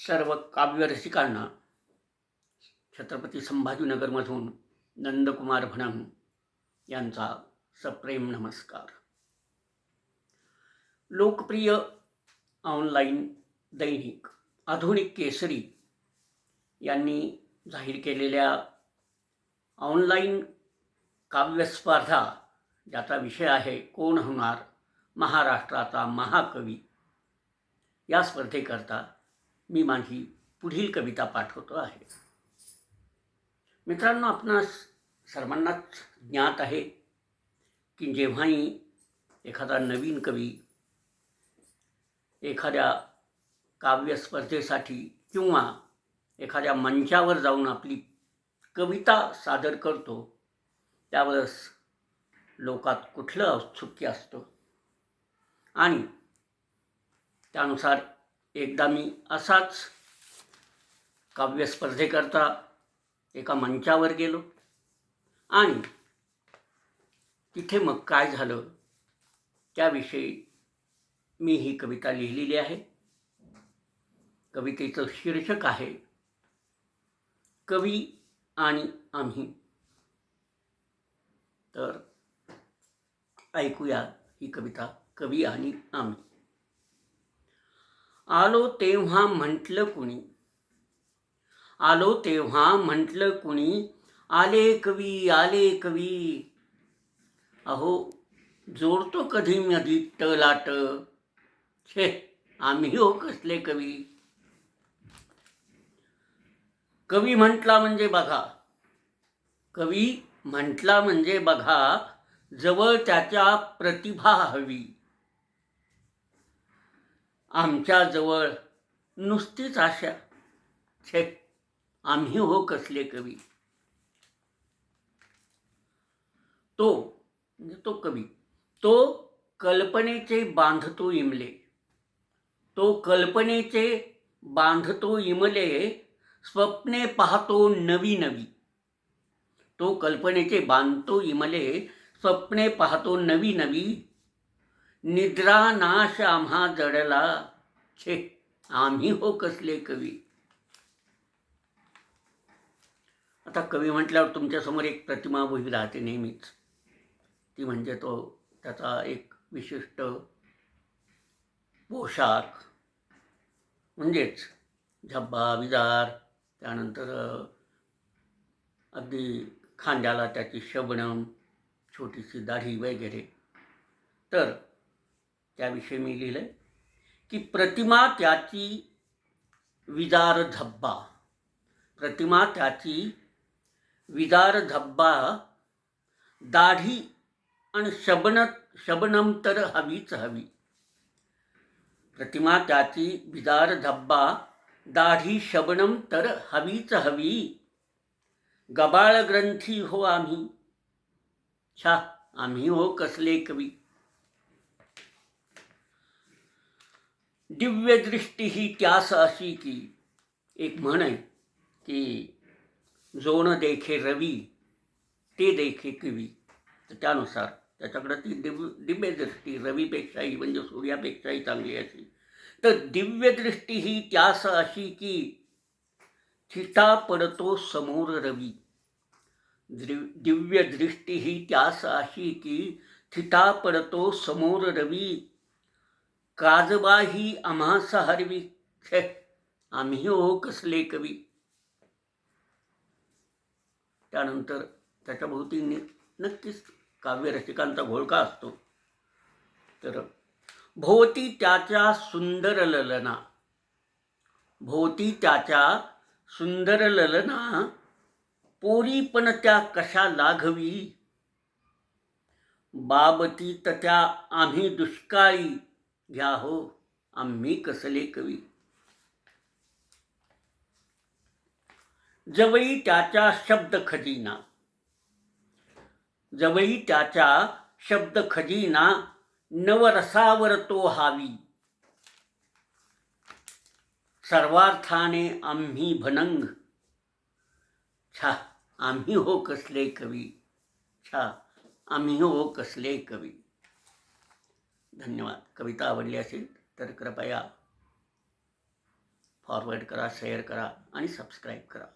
सर्व काव्यरसिकांना छत्रपती संभाजीनगरमधून नंदकुमार भणम यांचा सप्रेम नमस्कार. लोकप्रिय ऑनलाईन दैनिक आधुनिक केसरी यांनी जाहीर केलेल्या ऑनलाईन काव्यस्पर्धा ज्याचा विषय आहे कोण होणार महाराष्ट्राचा महाकवी या स्पर्धेकरता मी माझी पुढील कविता पाठवतो आहे. मित्रांनो आपणास सर्वांनाच ज्ञात आहे की जेव्हाही एखादा नवीन कवी एखाद्या काव्यस्पर्धेसाठी किंवा एखाद्या मंचावर जाऊन आपली कविता सादर करतो त्यावेळेस लोकात कुठलं औत्सुक्य असतं? आणि त्यानुसार एकदा मी असाच काव्यस्पर्धेकरता एका मंचावर गेलो आणि तिथे मग काय झालं त्याविषयी मी ही कविता लिहिलेली आहे. कवितेचं शीर्षक आहे कवी आणि आम्ही. तर ऐकूया ही कविता कवी आणि आम्ही. आलो तेव्हा म्हटलं कुणी? आलो तेव्हा म्हटलं कुणी? आले कवी आले कवी. अहो जोडतो कधी मधी टलाट छे आम्ही हो कसले कवी? कवी म्हटला म्हणजे बघा. कवी म्हटला म्हणजे बघा जवळ त्याच्या प्रतिभा हवी. आमच्याजवळ नुसतीच आशा. छे आम्ही हो कसले कवी? तो म्हणजे तो कवी. तो कल्पनेचे बांधतो इमले. तो कल्पनेचे बांधतो इमले स्वप्ने पाहतो नवी नवी. तो कल्पनेचे बांधतो इमले स्वप्ने पाहतो नवी नवी. निद्रा नाश आम्हा जडला. छे आम्ही हो कसले कवी? आता कवी म्हटल्यावर तुमच्यासमोर एक प्रतिमा उभी राहते नेहमीच. ती म्हणजे तो त्याचा एक विशिष्ट पोशाख. म्हणजेच झब्बा विजार त्यानंतर अगदी खांद्याला त्याची शबणम छोटीशी दाढी वगैरे. तर त्याविषयी मी लिहिलं की प्रतिमा त्याची विदार धब्बा. प्रतिमा त्याची विदार धब्बा दाढी आणि शबन शबनम तर हवीच हवी. प्रतिमा त्याची विदार धब्बा दाढी शबनम तर हवीच हवी. गबाळ ग्रंथी हो आम्ही. छा आम्ही हो कसले कवी. दिव्य दृष्टी ही त्यास अशी की एक म्हण आहे की जोण देखे रवी ते देखे किवी. तर त्यानुसार त्याच्याकडं ती दिव्य दिव्यदृष्टी रवीपेक्षाही म्हणजे सूर्यापेक्षाही चांगली अशी तर दिव्य दृष्टी ही त्यास अशी की चिता पडतो समोर रवी. दिव्य दृष्टी ही त्यास अशी की थिता पडतो समोर रवी. काजबा ही आम्हास हरवी छे आम्ही हो कसले कवी. त्यानंतर त्याच्या भोवती नक्कीच काव्यरसिकांचा घोळका असतो. तर भोवती त्याच्या सुंदर ललना भोवती त्याच्या सुंदर ललना पोरी पण त्या कशा लाघवी. बाबतीत त्या आम्ही दुष्काळी घ्या हो आम्ही कसले कवी. जवळी त्याच्या शब्द खजिना. जवळी त्याच्या शब्द खजिना नवरसावर तो हावी. सर्वार्थाने आम्ही भनंग. छा आम्ही हो कसले कवी. छा आम्ही हो कसले कवी. धन्यवाद. कविता आवडली असेल तर कृपया फॉरवर्ड करा शेअर करा आणि सबस्क्राईब करा.